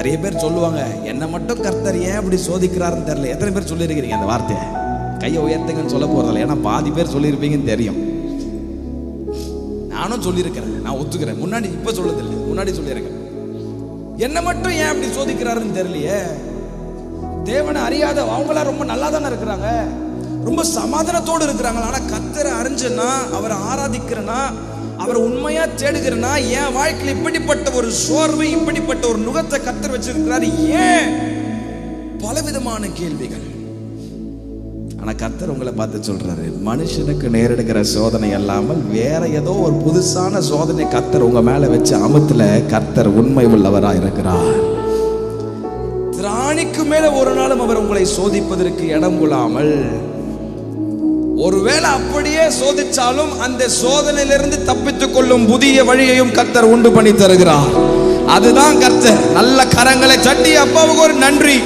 நிறைய பேர் சொல்லுவாங்க என்னை மட்டும் கர்த்தர் ஏன் இப்படி சோதிக்கிறாருன்னு தெரியல. எத்தனை பேர் சொல்லியிருக்கிறீங்க அந்த வார்த்தையை? கையை உயர்த்துங்கன்னு சொல்ல போறதில்ல ஏன்னா பாதி பேர் சொல்லியிருப்பீங்கன்னு தெரியும். நானும் சொல்லியிருக்கிறேன் நான் ஒத்துக்கிறேன். முன்னாடி இப்ப சொல்லதில்லை முன்னாடி சொல்லியிருக்கேன் என்னை மட்டும் ஏன் அப்படி சோதிக்கிறாருன்னு தெரியலையே. தேவனை அறியாத அவங்களா ரொம்ப நல்லா தானே இருக்கிறாங்க. ரொம்ப சமாதானத்தோடு இருக்கிறாங்க ஆனா கத்தரை அறிஞ்சுன்னா அவரை ஆராதிக்கிறனா அவரை உண்மையா தேடுகிறனா என் வாழ்க்கையில் இப்படிப்பட்ட ஒரு சோர்வை இப்படிப்பட்ட ஒரு நுகத்தை கத்தர் வச்சிருக்கிறார். ஏன்? பலவிதமான கேள்விகள். ஆனா கர்த்தர் உங்களை பார்த்து சொல்றாரு மனுஷனுக்கு நேரிடுகிற சோதனை அல்லாமல் வேற ஏதோ ஒரு புதுசான சோதனை கத்தர் உங்க மேல வச்சு அமுத்துல கர்த்தர் உண்மை உள்ளவரா இருக்கிறார். திராணிக்கு மேல ஒரு நாளும் அவர் உங்களை சோதிப்பதற்கு இடம் கொள்ளாமல் ஒருவேளை அப்படியே சோதிச்சாலும் அந்த சோதனையிலிருந்து தப்பித்துக் கொள்ளும் புதிய வழியையும் கர்த்தர் உண்டு பண்ணி தருகிறார். அதுதான் கர்த்தர் நல்ல கரங்களை சட்டி அப்பாவுக்கு ஒரு நன்றி.